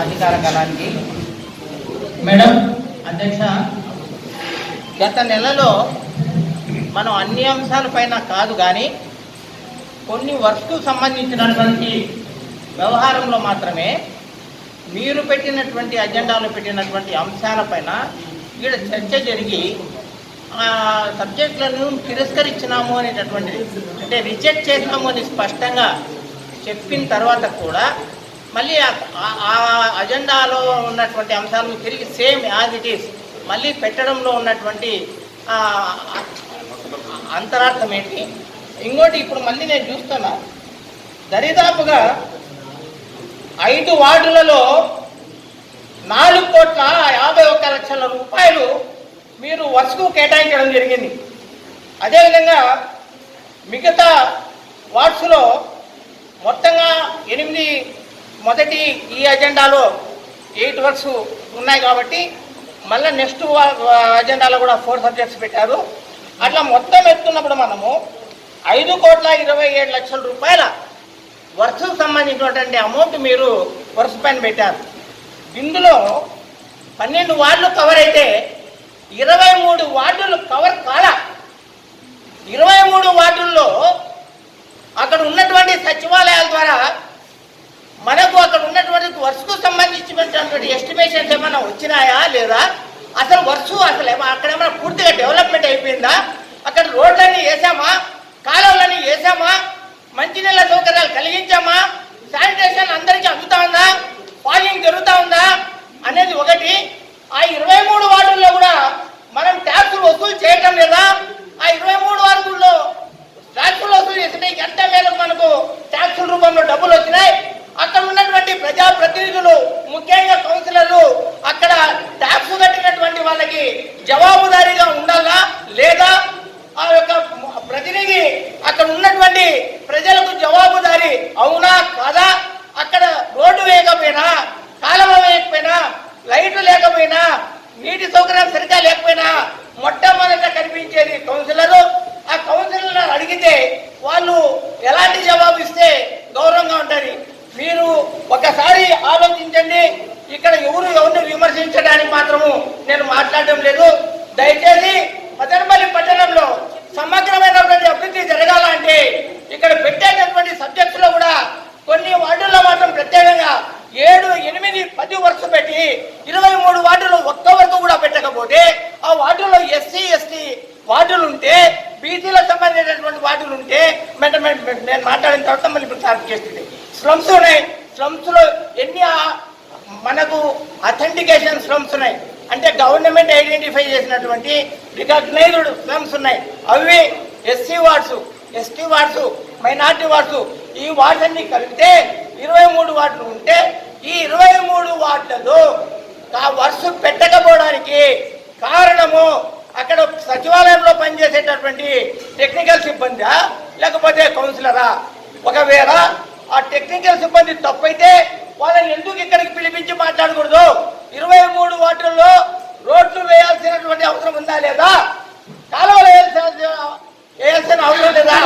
అధికార కళానికి మేడం అధ్యక్ష గత నెలలో మనం అన్ని అంశాలపైన కాదు కానీ కొన్ని వర్క్కు సంబంధించినటువంటి వ్యవహారంలో మాత్రమే మీరు పెట్టినటువంటి అజెండాలో పెట్టినటువంటి అంశాలపైన ఇక్కడ చర్చ జరిగి ఆ సబ్జెక్టులను తిరస్కరించినాము అనేటటువంటిది. అంటే రిజెక్ట్ చేసినాము అని స్పష్టంగా చెప్పిన తర్వాత కూడా మళ్ళీ ఆ- అజెండాలో ఉన్నటువంటి అంశాలను తిరిగి సేమ్ యాజ్ ఇట్ ఈస్ మళ్ళీ పెట్టడంలో ఉన్నటువంటి అంతరార్థం ఏంటి? ఇంకోటి ఇప్పుడు మళ్ళీ నేను చూస్తున్నా. దరిదాపుగా ఐదు వార్డులలో నాలుగు కోట్ల యాభై ఒక్క లక్షల రూపాయలు మీరు వసకు కేటాయించడం జరిగింది. అదేవిధంగా మిగతా వార్డ్స్లో మొత్తంగా ఎనిమిది మొదటి ఈ అజెండాలో ఎయిట్ వర్క్స్ ఉన్నాయి కాబట్టి మళ్ళీ నెక్స్ట్ అజెండాలో కూడా ఫోర్ సబ్జెక్ట్స్ పెట్టారు. అట్లా మొత్తం ఎత్తున్నప్పుడు మనము ఐదు కోట్ల ఇరవై ఏడు లక్షల రూపాయల వర్షకు సంబంధించినటువంటి అమౌంట్ మీరు వరుస పైన పెట్టారు. ఇందులో పన్నెండు వార్డులు కవర్ అయితే ఇరవై మూడు వార్డులు కవర్ కాల. ఇరవై మూడు వార్డుల్లో అక్కడ ఉన్నటువంటి సచివాలయాల ద్వారా మనకు అక్కడ ఉన్నటువంటి వరుసకు సంబంధించినటువంటి ఎస్టిమేషన్స్ ఏమైనా వచ్చినాయా లేదా? అసలు వర్షం అసలు అక్కడ ఏమైనా పూర్తిగా డెవలప్మెంట్ అయిపోయిందా? అక్కడ రోడ్లన్నీ వేసామా? కాలువలన్నీ వేసామా? మంచినీళ్ళ సౌకర్యాలు కలిగించామా? శానిటేషన్ అందరికీ అందుతా ఉందా పాలింగ్ జరుగుతా ఉందా అనేది ఒకటి ఆ ఇరవై మూడు వార్డుల్లో కూడా మనం ట్యాక్సులు వసూలు చేయటం లేదా ఆ ఇరవై మూడు వార్డుల్లో ట్యాక్సులు వసూలు చేసినాయి ఎంత మేరకు మనకు ట్యాక్సుల రూపంలో డబ్బులు వచ్చినాయి అక్కడ ఉన్నటువంటి ప్రజా ప్రతినిధులు ముఖ్యంగా కౌన్సిలర్లు అక్కడ ట్యాక్స్ కట్టినటువంటి వాళ్ళకి జవాబుదారీగా ఉండాలా లేదా ఆ యొక్క ప్రతినిధి అక్కడ ఉన్నటువంటి ప్రజలకు జవాబుదారి అవునా కాదా? అక్కడ రోడ్డు వేయకపోయినా కాలువ వేయకపోయినా లైట్లు లేకపోయినా నీటి సౌకర్యం సరిగ్గా లేకపోయినా మొట్టమొదట కనిపించేది కౌన్సిలరు. ఆ కౌన్సిలర్ అడిగితే వాళ్ళు ఎలాంటి జవాబు ఇస్తే గౌరవంగా ఉంటుంది? మీరు ఒకసారి ఆలోచించండి. ఇక్కడ ఎవరు ఎవరిని విమర్శించడానికి మాత్రము నేను మాట్లాడడం లేదు. దయచేసి మదనపల్లి పట్టణంలో సమగ్రమైనటువంటి అభివృద్ధి జరగాలంటే ఇక్కడ పెట్టేటటువంటి సబ్జెక్ట్స్లో కూడా కొన్ని వార్డుల్లో మాత్రం ప్రత్యేకంగా ఏడు ఎనిమిది పది వరుస పెట్టి ఇరవై మూడు వార్డులు ఒక్క వరకు కూడా పెట్టకపోతే ఆ వార్డులో ఎస్సీ ఎస్టీ వార్డులు ఉంటే బీసీలకు సంబంధించినటువంటి వార్డులు ఉంటే మెట- నేను మాట్లాడిన తర్వాత మళ్ళీ ఇప్పుడు సార్ చేస్తుంది. స్లమ్స్ ఉన్నాయి. స్లమ్స్లో ఎన్ని ఆ- మనకు అథెంటికేషన్ స్లమ్స్ ఉన్నాయి. అంటే గవర్నమెంట్ ఐడెంటిఫై చేసినటువంటి రికగ్నైజ్డ్ స్లమ్స్ ఉన్నాయి. అవి SC wards ST wards minority wards ఈ వార్డ్స్ అన్ని కలిపితే ఇరవై మూడు వార్డులు ఉంటే ఈ ఇరవై మూడు వార్డులలో ఆ వర్ష పెట్టకపోవడానికి కారణము అక్కడ సచివాలయంలో పనిచేసేటటువంటి టెక్నికల్ సిబ్బందా లేకపోతే కౌన్సిలరా ఒకవేళ ఆ టెక్నికల్ సిబ్బంది తప్పైతే వాళ్ళని ఎందుకు ఇక్కడికి పిలిపించి మాట్లాడకూడదు? ఇరవై మూడు వార్డుల్లో రోడ్లు వేయాల్సినటువంటి అవసరం ఉందా లేదా? కాలువలు వేయాల్సిన వేయాల్సిన అవసరం లేదా?